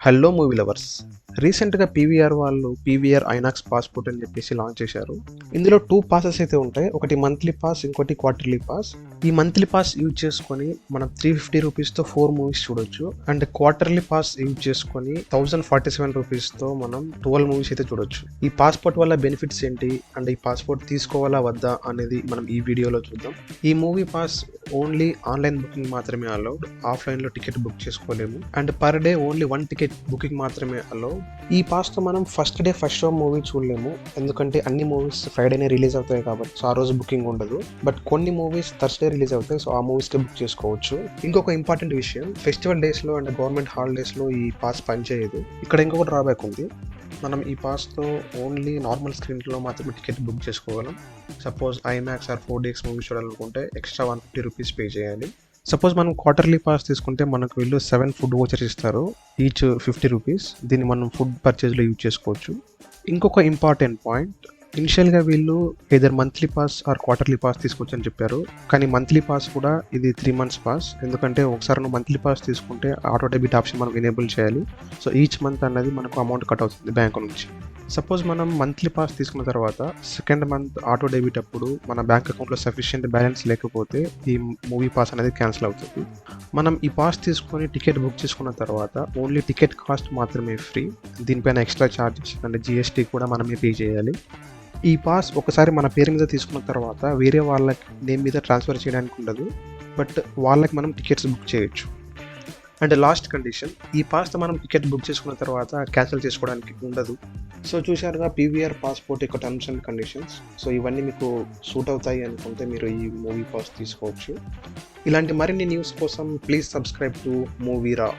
Hello movie lovers రీసెంట్గా PVR వాళ్ళు PVR INOX passport అని చెప్పేసి లాంచ్ చేశారు. ఇందులో టూ పాసెస్ అయితే ఉంటాయి. ఒకటి మంత్లీ పాస్ ఇంకోటి క్వార్టర్లీ పాస్. ఈ మంత్లీ పాస్ యూజ్ చేసుకొని మనం త్రీ ఫిఫ్టీ రూపీస్తో ఫోర్ మూవీస్ చూడొచ్చు. అండ్ క్వార్టర్లీ పాస్ యూజ్ చేసుకొని థౌజండ్ ఫార్టీ సెవెన్ రూపీస్తో మనం ట్వెల్వ్ మూవీస్ అయితే చూడొచ్చు. ఈ పాస్పోర్ట్ వల్ల బెనిఫిట్స్ ఏంటి? అండ్ ఈ పాస్పోర్ట్ తీసుకోవాలా వద్దా అనేది మనం ఈ వీడియోలో చూద్దాం. ఈ movie pass only online booking మాత్రమే అలౌడ్ ఆఫ్లైన్లో టికెట్ బుక్ చేసుకోలేము. And per day only one ticket booking మాత్రమే అలౌడ్ ఈ పాస్తో మనం first day first show movie చూడలేము. ఎందుకంటే అన్ని మూవీస్ ఫ్రైడేనే రిలీజ్ అవుతాయి కాబట్టి సో ఆ రోజు బుకింగ్ ఉండదు. బట్ కొన్ని మూవీస్ థర్స్డే రిలీజ్ అవుతాయి సో ఆ మూవీస్కి బుక్ చేసుకోవచ్చు. ఇంకొక ఇంపార్టెంట్ విషయం ఫెస్టివల్ డేస్లో అండ్ గవర్నమెంట్ హాలిడేస్లో ఈ పాస్ పనిచేయదు. ఇక్కడ ఇంకొక డ్రాబ్యాక్ ఉంది. మనం ఈ పాస్తో ఓన్లీ నార్మల్ స్క్రీన్లో మాత్రమే టికెట్ బుక్ చేసుకోగలం. Suppose IMAX or four days movie చూడాలనుకుంటే extra one fifty rupees pay చేయాలి. సపోజ్ మనం క్వార్టర్లీ పాస్ తీసుకుంటే మనకు వీళ్ళు సెవెన్ ఫుడ్ వోచర్స్ ఇస్తారు. ఈచ్ ఫిఫ్టీ రూపీస్ దీన్ని మనం ఫుడ్ పర్చేజ్లో యూజ్ చేసుకోవచ్చు. ఇంకొక ఇంపార్టెంట్ పాయింట్ ఇనిషియల్గా వీళ్ళు either monthly pass or quarterly pass తీసుకోవచ్చని చెప్పారు. కానీ మంత్లీ పాస్ కూడా ఇది త్రీ మంత్స్ పాస్ ఎందుకంటే ఒకసారి నువ్వు మంత్లీ పాస్ తీసుకుంటే ఆటో డెబిట్ ఆప్షన్ మనం ఎనేబుల్ చేయాలి. సో ఈచ్ మంత్ అనేది మనకు అమౌంట్ కట్ అవుతుంది బ్యాంక్ నుంచి. సపోజ్ మనం మంత్లీ పాస్ తీసుకున్న తర్వాత సెకండ్ మంత్ ఆటో డెబిట్ అప్పుడు మన బ్యాంక్ అకౌంట్లో సఫిషియెంట్ బ్యాలెన్స్ లేకపోతే ఈ మూవీ పాస్ అనేది క్యాన్సిల్ అవుతుంది. మనం ఈ పాస్ తీసుకొని టికెట్ బుక్ చేసుకున్న తర్వాత ఓన్లీ టికెట్ కాస్ట్ మాత్రమే ఫ్రీ దీనిపైన ఎక్స్ట్రా ఛార్జెస్ అంటే జిఎస్టీ కూడా మనమే పే చేయాలి. ఈ పాస్ ఒకసారి మన పేరు మీద తీసుకున్న తర్వాత వేరే వాళ్ళకి నేమ్ మీద ట్రాన్స్ఫర్ చేయడానికి ఉండదు. బట్ వాళ్ళకి మనం టికెట్స్ బుక్ చేయొచ్చు. అండ్ లాస్ట్ కండిషన్ ఈ పాస్తో మనం టికెట్ బుక్ చేసుకున్న తర్వాత క్యాన్సిల్ చేసుకోవడానికి ఉండదు. సో చూశారుగా పీవీఆర్ పాస్పోర్ట్ యొక్క టర్మ్స్ అండ్ కండిషన్స్. సో ఇవన్నీ మీకు సూట్ అవుతాయి అనుకుంటే మీరు ఈ మూవీ పాస్ తీసుకోవచ్చు. ఇలాంటి మరిన్ని న్యూస్ కోసం ప్లీజ్ సబ్స్క్రైబ్ టు మూవీ రా